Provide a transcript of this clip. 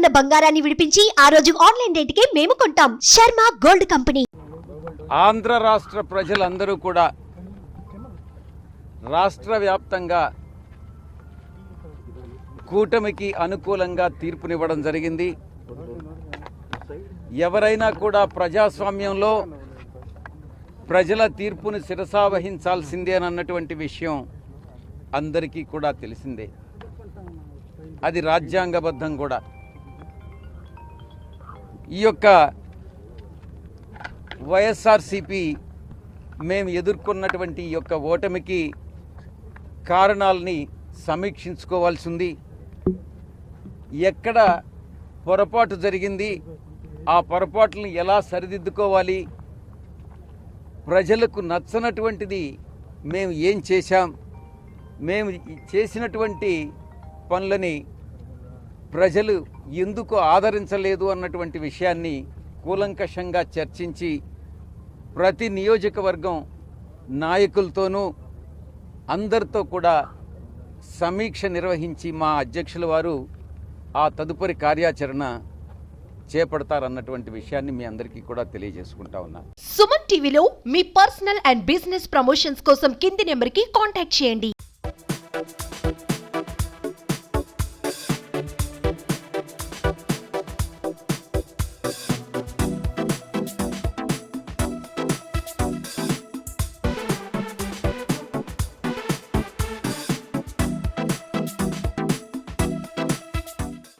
ఉన్న బంగారాన్ని విడిపించి ఆ రోజు ఆన్లైన్ రేటుకే మేము కొంటాం. Sharma gold company. ఆంధ్ర రాష్ట్ర ప్రజలందరూ కూడా రాష్ట్ర వ్యాప్తంగా కూటమికి అనుకూలంగా తీర్పునివ్వడం జరిగింది. ఎవరైనా కూడా ప్రజాస్వామ్యంలో ప్రజల తీర్పును శిరసావహించాల్సిందే అన్నటువంటి విషయం అందరికీ కూడా తెలిసిందే. అది రాజ్యాంగబద్ధం కూడా. ఈ యొక్క వైఎస్ఆర్సిపి మేము ఎదుర్కొన్నటువంటి ఈ యొక్క ఓటమికి కారణాలని సమీక్షించుకోవాల్సి ఉంది ఎక్కడ పొరపాటు జరిగింది ఆ పొరపాట్లను ఎలా సరిదిద్దుకోవాలి ప్రజలకు నచ్చనటువంటిది మేము ఏం చేశాం మేము చేసినటువంటి పనులని ప్రజలు ఎందుకు ఆదరించలేదు అన్నటువంటి విషయాన్ని కూలంకషంగా చర్చించి ప్రతి నియోజకవర్గం నాయకులతోనూ అందరితో కూడా సమీక్ష నిర్వహించి మా అధ్యక్షుల వారు ఆ తదుపరి కార్యాచరణ చేపడతారన్నటువంటి విషయాన్ని మీ అందరికీ కూడా తెలియజేసుకుంటా ఉన్నా. సుమన్ టీవీలో మీ పర్సనల్ అండ్ బిజినెస్ ప్రమోషన్స్ కోసం కింది నెంబర్కి కాంటాక్ట్ చేయండి.